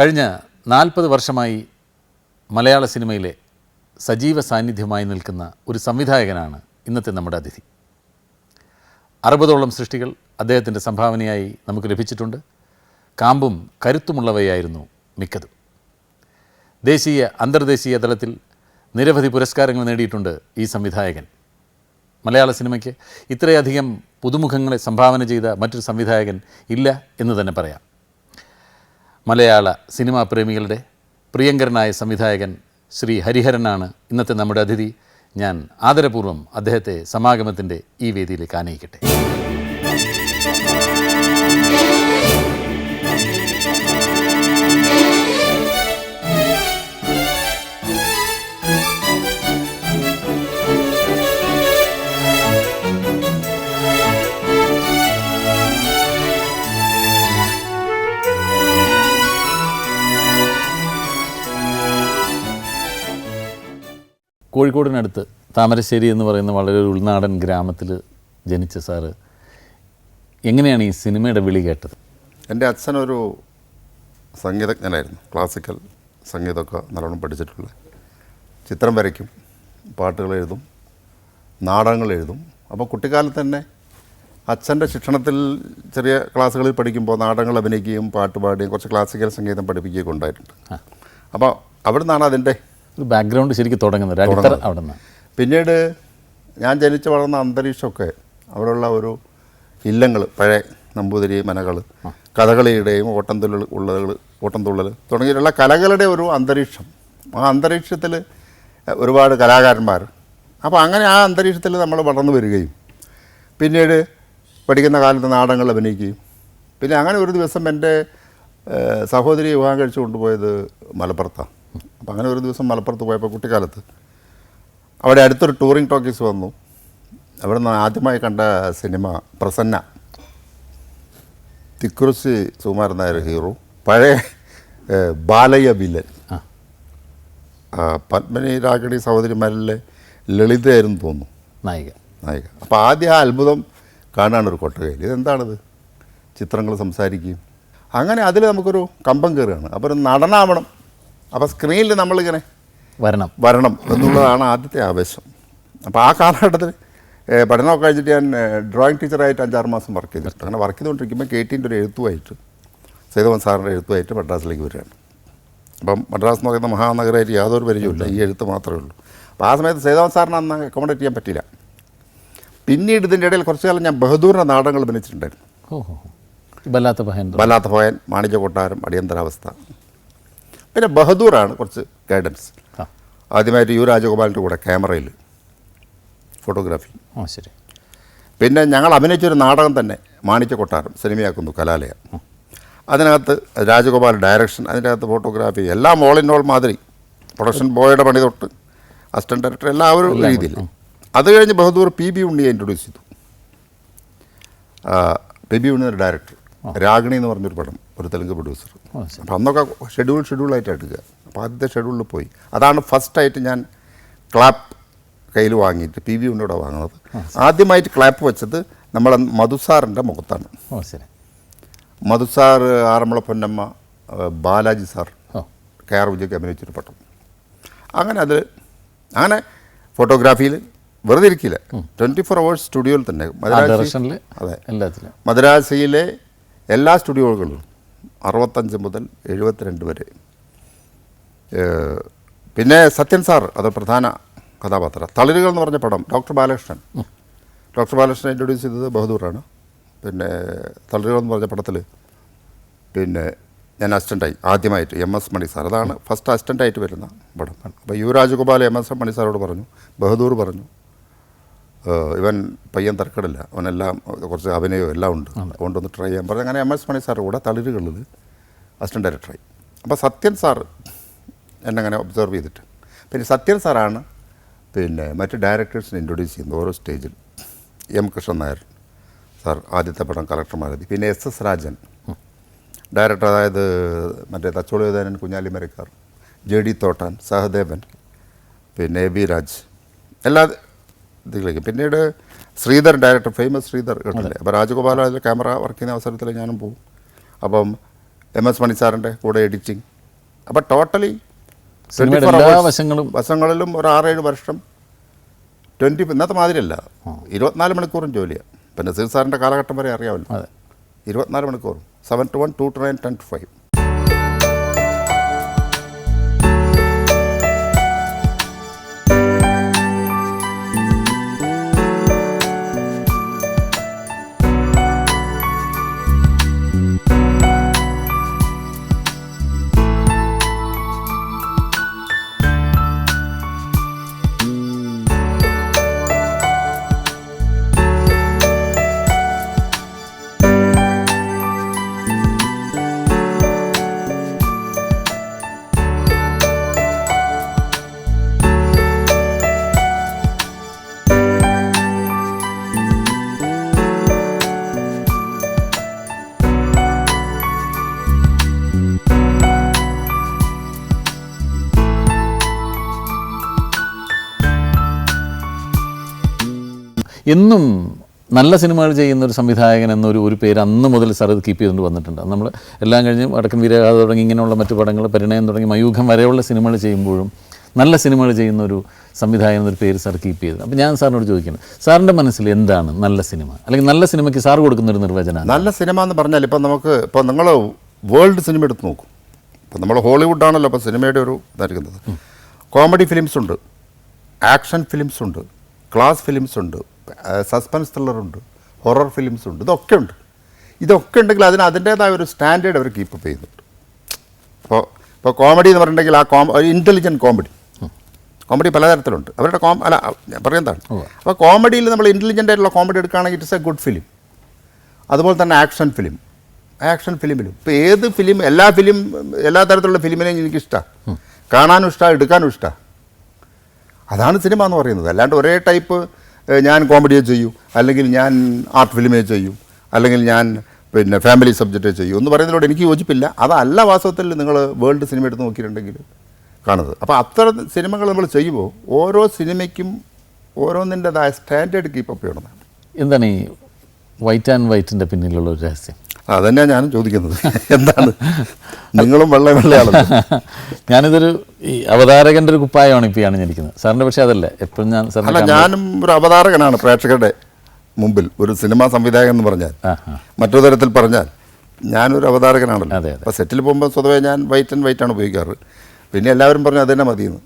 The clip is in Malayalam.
കഴിഞ്ഞ നാൽപ്പത് വർഷമായി മലയാള സിനിമയിലെ സജീവ സാന്നിധ്യമായി നിൽക്കുന്ന ഒരു സംവിധായകനാണ് ഇന്നത്തെ നമ്മുടെ അതിഥി. അറുപതോളം സൃഷ്ടികൾ അദ്ദേഹത്തിന്റെ സംഭാവനയായി നമുക്ക് ലഭിച്ചിട്ടുണ്ട്. കാമ്പും കരുത്തുമുള്ളവയായിരുന്നു മിക്കതും. ദേശീയ അന്തർദേശീയ തലത്തിൽ നിരവധി പുരസ്കാരങ്ങൾ നേടിയിട്ടുണ്ട് ഈ സംവിധായകൻ. മലയാള സിനിമയ്ക്ക് ഇത്രയധികം പുതുമുഖങ്ങളെ സംഭാവന ചെയ്ത മറ്റൊരു സംവിധായകൻ ഇല്ല എന്ന് തന്നെ പറയാം. മലയാള സിനിമാ പ്രേമികളുടെ പ്രിയങ്കരനായ സംവിധായകൻ ശ്രീ ഹരിഹരനാണ് ഇന്നത്തെ നമ്മുടെ അതിഥി. ഞാൻ ആദരപൂർവം അദ്ദേഹത്തെ സമാഗമത്തിന്റെ ഈ വേദിയിലേക്ക് ആനയിക്കട്ടെ. കോഴിക്കോടിനടുത്ത് താമരശ്ശേരി എന്ന് പറയുന്ന വളരെ ഒരു ഉൾനാടൻ ഗ്രാമത്തിൽ ജനിച്ച സാറ് എങ്ങനെയാണ് ഈ സിനിമയുടെ വിളി കേട്ടത്? എന്റെ അച്ഛനൊരു സംഗീതജ്ഞനായിരുന്നു. ക്ലാസിക്കൽ സംഗീതമൊക്കെ നല്ലോണം പഠിച്ചിട്ടുള്ള. ചിത്രം വരയ്ക്കും പാട്ടുകൾ എഴുതും നാടകങ്ങൾ എഴുതും. അപ്പോൾ കുട്ടിക്കാലത്ത് തന്നെ അച്ഛന്റെ ശിക്ഷണത്തിൽ ചെറിയ ക്ലാസ്സുകളിൽ പഠിക്കുമ്പോൾ നാടകങ്ങൾ അഭിനയിക്കുകയും പാട്ടുപാടുകയും കുറച്ച് ക്ലാസിക്കൽ സംഗീതം പഠിപ്പിക്കുകയൊക്കെ ഉണ്ടായിട്ടുണ്ട്. അപ്പോൾ അവിടെ നിന്നാണ് അതിന്റെ ഒരു ബാക്ക്ഗ്രൗണ്ട് ശരിക്കും തുടങ്ങുന്നത്. അടിത്തറ അവിടെ നിന്ന് പിന്നീട് ഞാൻ ജനിച്ചു വളർന്ന അന്തരീക്ഷമൊക്കെ അവിടെയുള്ള ഒരു ഇല്ലങ്ങൾ പഴയ നമ്പൂതിരി മനകൾ കഥകളിയുടെയും ഓട്ടംതുള്ളൽ ഉള്ളതുകൾ ഓട്ടംതുള്ളൽ തുടങ്ങിയിട്ടുള്ള കലകളുടെ ഒരു അന്തരീക്ഷം. ആ അന്തരീക്ഷത്തിൽ ഒരുപാട് കലാകാരന്മാർ. അപ്പോൾ അങ്ങനെ ആ അന്തരീക്ഷത്തിൽ നമ്മൾ വളർന്നു വരികയും പിന്നീട് പഠിക്കുന്ന കാലത്ത് നാടകങ്ങൾ അഭിനയിക്കുകയും പിന്നെ അങ്ങനെ ഒരു ദിവസം എന്റെ സഹോദരി വിവാഹം കഴിച്ചു കൊണ്ടുപോയത് മലപ്പുറത്താണ്. അപ്പോൾ അങ്ങനെ ഒരു ദിവസം മലപ്പുറത്ത് പോയപ്പോൾ കുട്ടിക്കാലത്ത് അവിടെ അടുത്തൊരു ടൂറിംഗ് ടോക്കീസ് വന്നു. അവിടെ നിന്ന് ആദ്യമായി കണ്ട സിനിമ പ്രസന്ന. തിക്കുറിശി സുകുമാരൻ നായർ ഹീറോ പഴയ ബാലയ ബാലയ്യ വില്ലൻ. പത്മിനി രാഗിണി സഹോദരിമാരിലെ ലളിതയായിരുന്നു തോന്നുന്നു. നായിക. നായിക. അപ്പോൾ ആദ്യ ആ അത്ഭുതം കാണാണ് ഒരു കൊട്ടകയിൽ. ഇതെന്താണിത്? ചിത്രങ്ങൾ സംസാരിക്കുകയും. അങ്ങനെ അതിൽ നമുക്കൊരു കമ്പം കയറുകയാണ്. അപ്പോൾ ഒരു നടനാവണം. അപ്പോൾ സ്ക്രീനിൽ നമ്മളിങ്ങനെ വരണം. വരണം എന്നുള്ളതാണ് ആദ്യത്തെ ആവേശം. അപ്പോൾ ആ കാലഘട്ടത്തിൽ പഠനമൊക്കെ കഴിഞ്ഞിട്ട് ഞാൻ ഡ്രോയിങ് ടീച്ചറായിട്ട് അഞ്ചാറ് മാസം വർക്ക് ചെയ്തിട്ടുണ്ട്. അങ്ങനെ വർക്ക് ചെയ്തുകൊണ്ടിരിക്കുമ്പോൾ കെ ടിന്റെ ഒരു എഴുത്തുമായിട്ട് സേതവൻ സാറിന്റെ എഴുത്തുമായിട്ട് മദ്രാസിലേക്ക് വരികയാണ്. അപ്പം മദ്രാസ് എന്ന് പറയുന്ന മഹാനഗരമായിട്ട് യാതൊരു പരിചയമില്ല ഈ എഴുത്ത് മാത്രമേ ഉള്ളൂ. അപ്പോൾ ആ സമയത്ത് സൈദവൻ സാറിന് അന്ന് അക്കോമഡേറ്റ് ചെയ്യാൻ പറ്റില്ല പിന്നീട് ഇതിന്റെ ഇടയിൽ കുറച്ച് കാലം ഞാൻ ബഹദൂറിന്റെ നാടകങ്ങൾ അഭിനയിച്ചിട്ടുണ്ടായിരുന്നു. ബല്ലാത്ത ഭയൻ വല്ലാത്ത പോയൻ മാണിക്യ കൊട്ടാരം അടിയന്തരാവസ്ഥ. പിന്നെ ബഹദൂറാണ് കുറച്ച് ഗൈഡൻസ് ആദ്യമായിട്ട് യു രാജഗോപാലിന്റെ കൂടെ ക്യാമറയിൽ ഫോട്ടോഗ്രാഫി. ഓ ശരി. പിന്നെ ഞങ്ങൾ അഭിനയിച്ചൊരു നാടകം തന്നെ മാണിക്യ കൊട്ടാരം സിനിമയാക്കുന്നു കലാലയ. അതിനകത്ത് രാജഗോപാൽ ഡയറക്ഷൻ അതിനകത്ത് ഫോട്ടോഗ്രാഫി എല്ലാം ഓൾ ഇൻ ഓൾ മാതിരി. പ്രൊഡക്ഷൻ ബോയുടെ പണി തൊട്ട് അസിസ്റ്റന്റ് ഡയറക്ടർ എല്ലാ ഒരു രീതിയിൽ. അത് കഴിഞ്ഞ് ബഹദൂർ പി ബി ഉണ്ണിയെ ഇൻട്രൊഡ്യൂസ് ചെയ്തു. P B Unni director Ragini എന്ന് പറഞ്ഞൊരു പടം ഒരു തെലുങ്ക് പ്രൊഡ്യൂസർ അപ്പം അന്നൊക്കെ ഷെഡ്യൂൾ ഷെഡ്യൂളായിട്ട് എടുക്കുക. അപ്പോൾ ആദ്യത്തെ ഷെഡ്യൂളിൽ പോയി. അതാണ് ഫസ്റ്റായിട്ട് ഞാൻ ക്ലാപ്പ് കയ്യിൽ വാങ്ങിയിട്ട് പി വി ഉണ്ണിയുടെ വാങ്ങുന്നത്. ആദ്യമായിട്ട് ക്ലാപ്പ് വെച്ചത് നമ്മളെ മധുസാറിന്റെ മുഖത്താണ്. Madhu sir Aranmula Ponnamma Balaji sir K R വിജയ്ക്ക് അഭിനയിച്ചൊരു പടം. അങ്ങനെ അത് അങ്ങനെ ഫോട്ടോഗ്രാഫിയിൽ വെറുതെ ഇരിക്കില്ല. ട്വന്റി ഫോർ അവേഴ്സ് സ്റ്റുഡിയോയിൽ തന്നെ മദ്രാസിൽ അതെ. മദ്രാസിയിലെ എല്ലാ സ്റ്റുഡിയോകളും അറുപത്തഞ്ച് മുതൽ എഴുപത്തിരണ്ട് വരെ. പിന്നെ സത്യൻ സാർ അത് പ്രധാന കഥാപാത്രം. തളിരുകൾ എന്ന് പറഞ്ഞ പടം doctor Balakrishnan. Doctor Balakrishnan introduce ചെയ്തത് ബഹദൂറാണ്. പിന്നെ തളിരുകൾ എന്ന് പറഞ്ഞ പടത്തിൽ പിന്നെ ഞാൻ അസിസ്റ്റന്റായി ആദ്യമായിട്ട് എം എസ് മണി സാർ. അതാണ് ഫസ്റ്റ് അസിസ്റ്റന്റായിട്ട് വരുന്ന പടം. അപ്പോൾ യുവരാജഗോപാൽ എം എസ് മണി സാറോട് പറഞ്ഞു ബഹദൂർ പറഞ്ഞു ഇവൻ പയ്യൻ തർക്കടില്ല. അവനെല്ലാം കുറച്ച് അഭിനയവും എല്ലാം ഉണ്ട്. അതുകൊണ്ടൊന്ന് ട്രൈ ചെയ്യാൻ. പറഞ്ഞു അങ്ങനെ എം എസ് മണി സാർ കൂടെ തളിരുകളിൽ അസിസ്റ്റന്റ് ഡയറക്ടറായി അപ്പോൾ സത്യൻ സാർ എന്നെ അങ്ങനെ ഒബ്സർവ് ചെയ്തിട്ട്. പിന്നെ സത്യൻ സാറാണ് പിന്നെ മറ്റ് ഡയറക്ടേഴ്സിനെ ഇൻട്രൊഡ്യൂസ് ചെയ്യുന്നത് ഓരോ സ്റ്റേജിൽ എം കൃഷ്ണൻ നായർ സാർ ആദ്യത്തെ പടം കളക്ടർമാരെത്തി പിന്നെ എസ് എസ് രാജൻ. ഡയറക്ടർ അതായത് മറ്റേ തച്ചോളിയോദാനൻ കുഞ്ഞാലി മരക്കാർ ജെ ഡി തോട്ടാൻ സഹദേവൻ പിന്നെ എ ബി രാജ്. എല്ലാ ഇതിലേക്ക്. പിന്നീട് ശ്രീധർ ഡയറക്ടർ ഫേമസ് ശ്രീധർ കേട്ടില്ലേ അപ്പോൾ രാജഗോപാല അതിൽ ക്യാമറ വർക്ക് ചെയ്യുന്ന അവസരത്തിൽ ഞാനും പോകും അപ്പം എം എസ് മണിസാറിന്റെ കൂടെ എഡിറ്റിംഗ് അപ്പോൾ ടോട്ടലി വശങ്ങളും വശങ്ങളിലും ഒരു ആറേഴ് വർഷം ട്വന്റി ഇന്നത്തെ മാതിരിയല്ല. ഇരുപത്തിനാല് മണിക്കൂറും ജോലിയാണ് പിന്നെ സിർ സാറിന്റെ കാലഘട്ടം വരെ അറിയാമല്ലോ. ഇരുപത്തിനാല് മണിക്കൂറും. Seven two one two two nine ten two five എന്നും നല്ല സിനിമകൾ ചെയ്യുന്ന ഒരു സംവിധായകൻ എന്നൊരു ഒരു പേര് അന്ന് മുതൽ സാർ ഇത് കീപ്പ് ചെയ്തുകൊണ്ട് വന്നിട്ടുണ്ട്. നമ്മൾ എല്ലാം കഴിഞ്ഞ് വടക്കൻ വീരഗാഥ തുടങ്ങി ഇങ്ങനെയുള്ള മറ്റു പടങ്ങൾ പരിണയം തുടങ്ങി മയൂഖം വരെയുള്ള സിനിമകൾ ചെയ്യുമ്പോഴും നല്ല സിനിമകൾ ചെയ്യുന്ന ഒരു സംവിധായകൻ എന്നൊരു പേര് സാർ കീപ്പ് ചെയ്തത് അപ്പോൾ ഞാൻ സാറിനോട് ചോദിക്കുന്നത് സാറിന്റെ മനസ്സിൽ എന്താണ് നല്ല സിനിമ? അല്ലെങ്കിൽ നല്ല സിനിമയ്ക്ക് സാർ കൊടുക്കുന്ന ഒരു നിർവചനം നല്ല സിനിമ എന്ന് പറഞ്ഞാൽ ഇപ്പം നമുക്ക് ഇപ്പോൾ നിങ്ങൾ വേൾഡ് സിനിമ എടുത്ത് നോക്കും. ഇപ്പം നമ്മൾ ഹോളിവുഡാണല്ലോ ഇപ്പോൾ സിനിമയുടെ ഒരു ഇതായിരിക്കുന്നത് കോമഡി ഫിലിംസ് ഉണ്ട് ആക്ഷൻ ഫിലിംസ് ഉണ്ട് ക്ലാസ് ഫിലിംസ് ഉണ്ട് സസ്പെൻസ് ത്രില്ലറുണ്ട് ഹൊറർ ഫിലിംസ് ഉണ്ട് ഇതൊക്കെ ഉണ്ട്. ഇതൊക്കെ ഉണ്ടെങ്കിൽ അതിന് അതിന്റേതായ ഒരു സ്റ്റാൻഡേർഡ് അവർ കീപ്പ് ചെയ്യുന്നുണ്ട്. അപ്പോൾ ഇപ്പോൾ കോമഡി എന്ന് പറഞ്ഞിട്ടുണ്ടെങ്കിൽ ആ കോം ഇന്റലിജന്റ് കോമഡി കോമഡി പലതരത്തിലുണ്ട്. അവരുടെ കോം അല്ല ഞാൻ പറയുന്നതാണ് അപ്പോൾ കോമഡിയിൽ നമ്മൾ ഇന്റലിജന്റ് ആയിട്ടുള്ള കോമഡി എടുക്കുകയാണെങ്കിൽ ഇറ്റ്സ് എ ഗുഡ് ഫിലിം അതുപോലെ തന്നെ ആക്ഷൻ ഫിലിം ആക്ഷൻ ഫിലിമിലും ഇപ്പോൾ ഏത് ഫിലിം എല്ലാ ഫിലിം എല്ലാ തരത്തിലുള്ള ഫിലിമിനെയും എനിക്കിഷ്ടമാണ് കാണാനും ഇഷ്ടമാണ് എടുക്കാനും ഇഷ്ടമാണ് അതാണ് സിനിമ എന്ന് പറയുന്നത്. അല്ലാണ്ട് ഒരേ ടൈപ്പ് ഞാൻ കോമഡിയെ ചെയ്യൂ. അല്ലെങ്കിൽ ഞാൻ ആർട്ട് ഫിലിമേ ചെയ്യൂ. അല്ലെങ്കിൽ ഞാൻ പിന്നെ ഫാമിലി സബ്ജക്റ്റേ ചെയ്യൂ എന്ന് പറയുന്നതിലൂടെ എനിക്ക് യോജിപ്പില്ല. അതല്ല വാസ്തവത്തിൽ നിങ്ങൾ വേൾഡ് സിനിമ എടുത്ത് നോക്കിയിട്ടുണ്ടെങ്കിൽ കാണുന്നത്. അപ്പോൾ അത്തരം സിനിമകൾ നമ്മൾ ചെയ്യുമ്പോൾ ഓരോ സിനിമയ്ക്കും ഓരോന്നിന്റെതായ സ്റ്റാൻഡേർഡ് കീപ്പ് അപ്പ് ചെയ്യണം. എന്താണ് ഈ വൈറ്റ് ആൻഡ് വൈറ്റിന്റെ പിന്നിലുള്ള ഒരു രഹസ്യം? അതന്നെയാണ് ഞാനും ചോദിക്കുന്നത്. എന്താണ്? നിങ്ങളും വെള്ള വെള്ളയാണല്ലോ. ഞാനിതൊരു ഈ അവതാരകന്റെ ഒരു കുപ്പായമാണ് ഇപ്പോൾ അണിഞ്ഞിരിക്കുന്നത്. സാറിന്റെ പക്ഷേ അതല്ല എപ്പോഴും ഞാൻ സാറിനെ അല്ല ഞാനും ഒരു അവതാരകനാണ് പ്രേക്ഷകരുടെ മുമ്പിൽ. ഒരു സിനിമാ സംവിധായകൻ എന്ന് പറഞ്ഞാൽ. മറ്റൊരു തരത്തിൽ പറഞ്ഞാൽ ഞാനൊരു അവതാരകനാണല്ലോ. അപ്പോൾ സെറ്റിൽ പോകുമ്പോൾ സ്വതവേ ഞാൻ വൈറ്റ് ആൻഡ് വൈറ്റ് ആണ് ഉപയോഗിക്കാറ്. പിന്നെ എല്ലാവരും പറഞ്ഞു അത് തന്നെ മതിയെന്ന്.